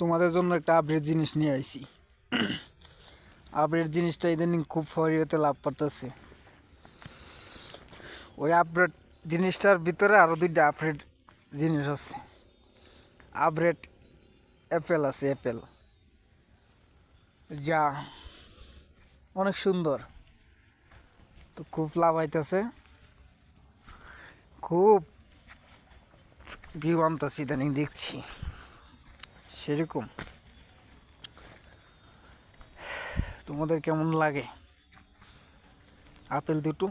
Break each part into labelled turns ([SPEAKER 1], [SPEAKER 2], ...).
[SPEAKER 1] তোমাদের জন্য একটা আপডেট জিনিস নিয়ে আইছি। আপডেট জিনিসটা ইদানিং খুব ফরিয়তে লাভ করতেছে। ওই আপডেট জিনিসটার ভিতরে আরও দুইটা আপডেট জিনিস আছে। আপডেট অ্যাপেল আছে অ্যাপেল যা অনেক সুন্দর। তো খুব লাভ আইতেছে। খুব ভিউ আনতেছি ইদানিং দেখছি। সেরকম তোমাদের কেমন লাগে আপেল দুটো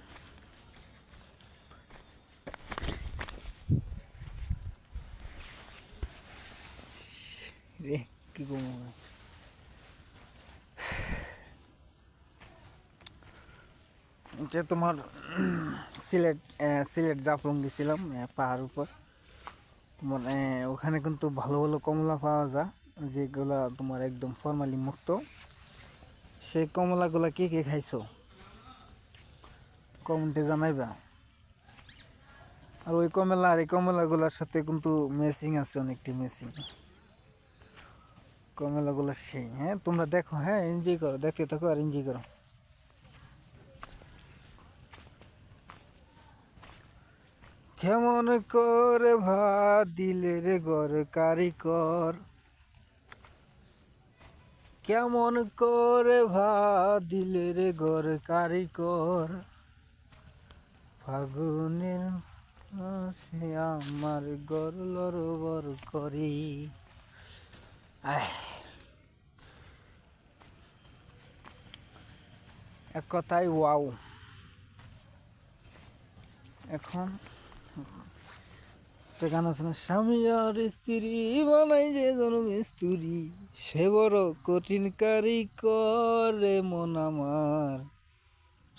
[SPEAKER 1] রে কি করবো এটা তোমার সিলেট আহ, সিলেট জাফলং গেছিলাম আহ, পাহাড় উপর মানে ওখানে কিন্তু ভালো ভালো কমলা পাওয়া যায়, যেগুলা তোমার একদম ফর্মালি মুক্ত। সেই কমলাগুলা কে কে খাইছো? কমেন্টে জানাইবা। আর ওই কমলা আর এই কমলাগুলার সাথে কিন্তু মেসিং আছে, অনেকটি মেসিং কমলাগুলো সেই হ্যাঁ তোমরা দেখো হ্যাঁ এনজয় করো, দেখতে থাকো আর এনজয় করো। কেমন করে ভাত দিলে রে গর কারিকর? কেমন করে ভাত দিলে রে গর কারিকর? ফাগুনের মাসে আমার গর লরবর করি। এক কথায় ওয়াও। এখন একটা গান আছে না, স্বামী আর স্ত্রী বানাই যে জনম স্ত্রী, সে বড় কঠিন কারিকরে মন আমার,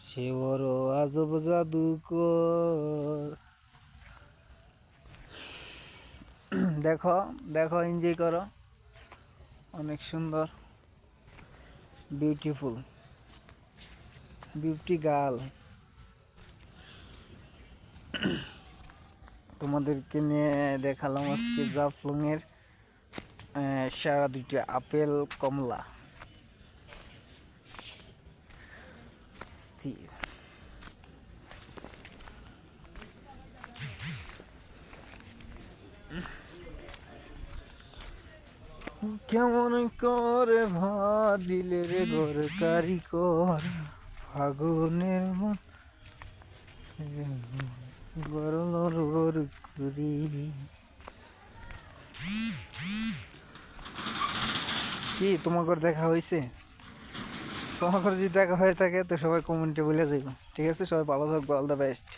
[SPEAKER 1] সে বড় আজব জাদুকর দেখো দেখো এনজয় করো। অনেক সুন্দর বিউটিফুল বিউটি গার্ল তোমাদেরকে নিয়ে দেখালাম আজকে জাফলংয়ের সারা দুইটা আপেল, কমলা। স্থির। কেমন করে রে ঘর কারিকর ফাগুনের মন। গরম গর করি কি তোমাকে দেখা হয়েছে তোমাকে যদি দেখা হয়ে থাকে, তো সবাই কমেন্টে বলে যাইব ঠিক আছে? সবাই ভালো থাকব অল দ্য বেস্ট